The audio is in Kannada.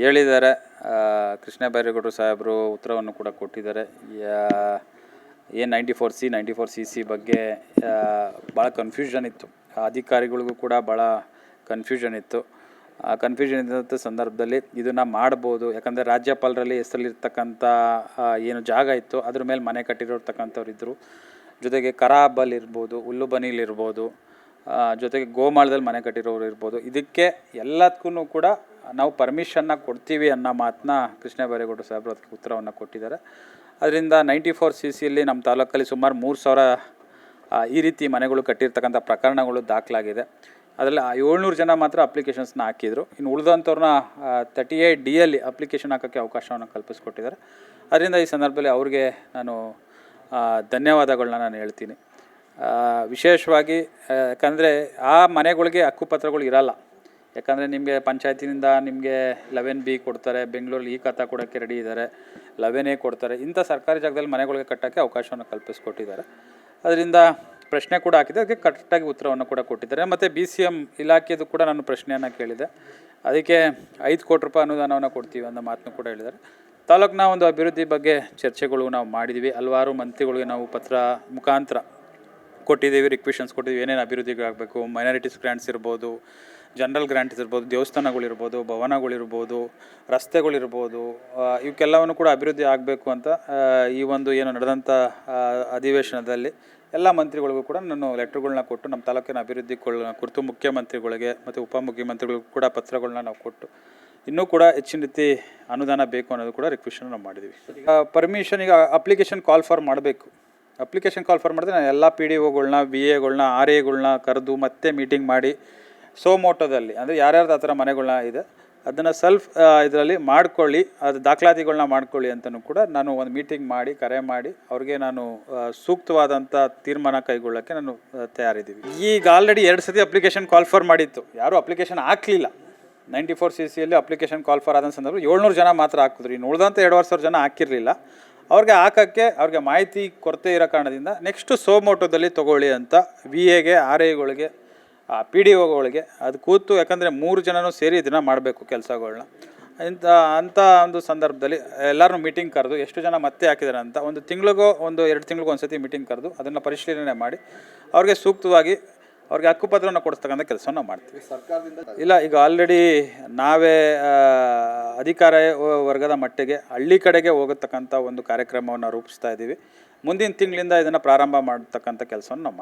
ಹೇಳಿದ್ದಾರೆ. ಕೃಷ್ಣ ಬೈರೇಗೌಡರು ಸಾಹೇಬರು ಉತ್ತರವನ್ನು ಕೂಡ ಕೊಟ್ಟಿದ್ದಾರೆ. ಏನು ninety four C, ninety four C C ಬಗ್ಗೆ ಭಾಳ ಕನ್ಫ್ಯೂಷನ್ ಇತ್ತು. ಅಧಿಕಾರಿಗಳಿಗೂ ಕೂಡ ಭಾಳ ಕನ್ಫ್ಯೂಷನ್ ಇತ್ತು. ಆ ಕನ್ಫ್ಯೂಷನ್ ಇದ್ದಂಥ ಸಂದರ್ಭದಲ್ಲಿ ಇದನ್ನು ಮಾಡ್ಬೋದು. ಯಾಕಂದರೆ ರಾಜ್ಯಪಾಲರಲ್ಲಿ ಹೆಸರಲ್ಲಿರ್ತಕ್ಕಂಥ ಏನು ಜಾಗ ಇತ್ತು, ಅದ್ರ ಮೇಲೆ ಮನೆ ಕಟ್ಟಿರೋರ್ತಕ್ಕಂಥವ್ರು ಇದ್ದರು ಜೊತೆಗೆ ಕರಾಬಲ್ ಇರ್ಬೋದು. ಹುಲ್ಲುಬನಿಲಿರ್ಬೋದು ಜೊತೆಗೆ ಗೋಮಾಳದಲ್ಲಿ ಮನೆ ಕಟ್ಟಿರೋರು ಇರ್ಬೋದು. ಇದಕ್ಕೆ ಎಲ್ಲದಕ್ಕೂ ಕೂಡ ನಾವು ಪರ್ಮಿಷನ್ನ ಕೊಡ್ತೀವಿ ಅನ್ನೋ ಮಾತನ್ನ ಕೃಷ್ಣ ಬೈರೇಗೌಡರು ಸಾಹೇಬರು ಅದಕ್ಕೆ ಉತ್ತರವನ್ನು ಕೊಟ್ಟಿದ್ದಾರೆ. ಅದರಿಂದ ನೈಂಟಿ ಫೋರ್ ಸಿ ಸಿಯಲ್ಲಿ ನಮ್ಮ ತಾಲೂಕಲ್ಲಿ ಸುಮಾರು ಮೂರು ಸಾವಿರ ಈ ರೀತಿ ಮನೆಗಳು ಕಟ್ಟಿರ್ತಕ್ಕಂಥ ಪ್ರಕರಣಗಳು ದಾಖಲಾಗಿದೆ. ಅದರಲ್ಲಿ ಏಳ್ನೂರು ಜನ ಮಾತ್ರ ಅಪ್ಲಿಕೇಶನ್ಸ್ನ ಹಾಕಿದರು. ಇನ್ನು ಉಳಿದಂಥವ್ರನ್ನ ತರ್ಟಿ ಏಯ್ಟ್ ಡಿ ಅಲ್ಲಿ ಅಪ್ಲಿಕೇಶನ್ ಹಾಕೋಕ್ಕೆ ಅವಕಾಶವನ್ನು ಕಲ್ಪಿಸ್ಕೊಟ್ಟಿದ್ದಾರೆ. ಅದರಿಂದ ಈ ಸಂದರ್ಭದಲ್ಲಿ ಅವ್ರಿಗೆ ನಾನು ಧನ್ಯವಾದಗಳನ್ನ ನಾನು ಹೇಳ್ತೀನಿ. ವಿಶೇಷವಾಗಿ ಯಾಕಂದರೆ ಆ ಮನೆಗಳಿಗೆ ಹಕ್ಕುಪತ್ರಗಳು ಇರಲ್ಲ. ಯಾಕಂದರೆ ನಿಮಗೆ ಪಂಚಾಯತಿನಿಂದ ನಿಮಗೆ ಲೆವೆನ್ ಬಿ ಕೊಡ್ತಾರೆ, ಬೆಂಗಳೂರಲ್ಲಿ ಈ ಖಾತಾ ಕೊಡೋಕ್ಕೆ ರೆಡಿ ಇದ್ದಾರೆ, ಲೆವೆನ್ ಎ ಕೊಡ್ತಾರೆ, ಇಂಥ ಸರ್ಕಾರಿ ಜಾಗದಲ್ಲಿ ಮನೆಗಳಿಗೆ ಕಟ್ಟೋಕ್ಕೆ ಅವಕಾಶವನ್ನು ಕಲ್ಪಿಸ್ಕೊಟ್ಟಿದ್ದಾರೆ. ಅದರಿಂದ ಪ್ರಶ್ನೆ ಕೂಡ ಹಾಕಿದೆ, ಅದಕ್ಕೆ ಕರೆಕ್ಟಾಗಿ ಉತ್ತರವನ್ನು ಕೂಡ ಕೊಟ್ಟಿದ್ದಾರೆ. ಮತ್ತು ಬಿ ಸಿ ಎಂ ಇಲಾಖೆದು ಕೂಡ ನಾನು ಪ್ರಶ್ನೆಯನ್ನು ಕೇಳಿದೆ. ಅದಕ್ಕೆ ಐದು ಕೋಟಿ ರೂಪಾಯಿ ಅನುದಾನವನ್ನು ಕೊಡ್ತೀವಿ ಅನ್ನೋ ಮಾತನ್ನು ಕೂಡ ಹೇಳಿದ್ದಾರೆ. ತಾಲೂಕಿನ ಒಂದು ಅಭಿವೃದ್ಧಿ ಬಗ್ಗೆ ಚರ್ಚೆಗಳು ನಾವು ಮಾಡಿದ್ವಿ ಹಲವಾರು ಮಂತ್ರಿಗಳಿಗೆ ನಾವು ಪತ್ರ ಮುಖಾಂತರ ಕೊಟ್ಟಿದ್ದೀವಿ ರಿಕ್ವೆಷನ್ಸ್ ಕೊಟ್ಟಿದ್ದೀವಿ, ಏನೇನು ಅಭಿವೃದ್ಧಿಗಳಾಗಬೇಕು ಮೈನಾರಿಟೀಸ್ ಗ್ರ್ಯಾಂಟ್ಸ್ ಇರ್ಬೋದು ಜನರಲ್ ಗ್ರ್ಯಾಂಟ್ಸ್ ಇರ್ಬೋದು ದೇವಸ್ಥಾನಗಳಿರ್ಬೋದು ಭವನಗಳಿರ್ಬೋದು ರಸ್ತೆಗಳಿರ್ಬೋದು ಇವಕ್ಕೆಲ್ಲವನ್ನು ಕೂಡ ಅಭಿವೃದ್ಧಿ ಆಗಬೇಕು ಅಂತ ಈ ಒಂದು ಏನು ನಡೆದಂಥ ಅಧಿವೇಶನದಲ್ಲಿ ಎಲ್ಲ ಮಂತ್ರಿಗಳಿಗೂ ಕೂಡ ನಾನು ಲೆಟ್ರ್ಗಳನ್ನ ಕೊಟ್ಟು ನಮ್ಮ ತಾಲೂಕಿನ ಅಭಿವೃದ್ಧಿ ಕುರಿತು ಮುಖ್ಯಮಂತ್ರಿಗಳಿಗೆ ಮತ್ತು ಉಪಮುಖ್ಯಮಂತ್ರಿಗಳಿಗೂ ಕೂಡ ಪತ್ರಗಳನ್ನ ನಾವು ಕೊಟ್ಟು ಇನ್ನೂ ಕೂಡ ಹೆಚ್ಚಿನ ರೀತಿ ಅನುದಾನ ಬೇಕು ಅನ್ನೋದು ಕೂಡ ರಿಕ್ವೆಷನ್ ನಾವು ಪರ್ಮಿಷನ್ ಈಗ ಅಪ್ಲಿಕೇಶನ್ ಕಾಲ್ ಫಾರ್ ಮಾಡಬೇಕು. ಅಪ್ಲಿಕೇಶನ್ ಕಾಲ್ ಫಾರ್ ಮಾಡಿದ್ರೆ ನಾನು ಎಲ್ಲ ಪಿ ಡಿ ಒಗಳನ್ನ ಬಿ ಎಗಳನ್ನ ಆರ್ ಎಗಳನ್ನ ಕರೆದು ಮತ್ತೆ ಮೀಟಿಂಗ್ ಮಾಡಿ ಸೋಮೋಟೋದಲ್ಲಿ ಅಂದರೆ ಯಾರ್ಯಾರ್ದು ಆ ಥರ ಮನೆಗಳನ್ನ ಇದೆ, ಅದನ್ನು ಸೆಲ್ಫ್ ಇದರಲ್ಲಿ ಮಾಡ್ಕೊಳ್ಳಿ, ಅದು ದಾಖಲಾತಿಗಳನ್ನ ಮಾಡ್ಕೊಳ್ಳಿ ಅಂತಲೂ ಕೂಡ ನಾನು ಒಂದು ಮೀಟಿಂಗ್ ಮಾಡಿ, ಕರೆ ಮಾಡಿ, ಅವ್ರಿಗೆ ನಾನು ಸೂಕ್ತವಾದಂಥ ತೀರ್ಮಾನ ಕೈಗೊಳ್ಳೋಕ್ಕೆ ನಾನು ತಯಾರಿದ್ದೀವಿ. ಈಗ ಆಲ್ರೆಡಿ ಎರಡು ಸತಿ ಅಪ್ಲಿಕೇಶನ್ ಕಾಲ್ ಫಾರ್ ಮಾಡಿತ್ತು. ಯಾರೂ ಅಪ್ಲಿಕೇಶನ್ ಹಾಕಲಿಲ್ಲ. ನೈಂಟಿ ಫೋರ್ ಸಿ ಸಿಯಲ್ಲಿ ಅಪ್ಲಿಕೇಶನ್ ಕಾಲ್ ಫಾರ್ ಆದ ಸಂದರ್ಭ ಏಳ್ನೂರು ಜನ ಮಾತ್ರ ಹಾಕಿದ್ರು. ಇನ್ನು ಉಳಿದಂಥ ಎರಡುವರೆ ಸಾವಿರ ಜನ ಹಾಕಿರಲಿಲ್ಲ. ಅವ್ರಿಗೆ ಹಾಕೋಕ್ಕೆ ಅವ್ರಿಗೆ ಮಾಹಿತಿ ಕೊರತೆ ಇರೋ ಕಾರಣದಿಂದ ನೆಕ್ಸ್ಟು ಸೋಮೋಟೋದಲ್ಲಿ ತೊಗೊಳ್ಳಿ ಅಂತ ವಿ ಎಗೆ ಆರ್ ಎಗಳಿಗೆ ಪಿ ಡಿ ಒಗಳಿಗೆ ಅದು ಕೂತು ಯಾಕಂದರೆ ಮೂರು ಜನನೂ ಸೇರಿ ಇದನ್ನು ಮಾಡಬೇಕು ಕೆಲಸಗಳನ್ನ ಇಂಥ, ಅಂಥ ಒಂದು ಸಂದರ್ಭದಲ್ಲಿ ಎಲ್ಲರೂ ಮೀಟಿಂಗ್ ಕರೆದು ಎಷ್ಟು ಜನ ಮತ್ತೆ ಹಾಕಿದ್ದಾರೆ ಅಂತ ಒಂದು ತಿಂಗಳಿಗೋ, ಒಂದು ಎರಡು ತಿಂಗಳಿಗೋ ಒಂದು ಸತಿ ಮೀಟಿಂಗ್ ಕರೆದು ಅದನ್ನು ಪರಿಶೀಲನೆ ಮಾಡಿ ಅವ್ರಿಗೆ ಸೂಕ್ತವಾಗಿ ಅವ್ರಿಗೆ ಹಕ್ಕುಪತ್ರವನ್ನು ಕೊಡಿಸ್ತಕ್ಕಂಥ ಕೆಲಸವನ್ನು ಮಾಡ್ತೀವಿ. ಸರ್ಕಾರದಿಂದ ಇಲ್ಲ ಈಗ ಆಲ್ರೆಡಿ ನಾವೇ ಅಧಿಕಾರ ವರ್ಗದ ಮಟ್ಟಿಗೆ ಹಳ್ಳಿ ಕಡೆಗೆ ಹೋಗತಕ್ಕಂಥ ಒಂದು ಕಾರ್ಯಕ್ರಮವನ್ನು ರೂಪಿಸ್ತಾ ಇದ್ದೀವಿ ಮುಂದಿನ ತಿಂಗಳಿಂದ ಇದನ್ನು ಪ್ರಾರಂಭ ಮಾಡತಕ್ಕಂಥ ಕೆಲಸವನ್ನು ನಾವು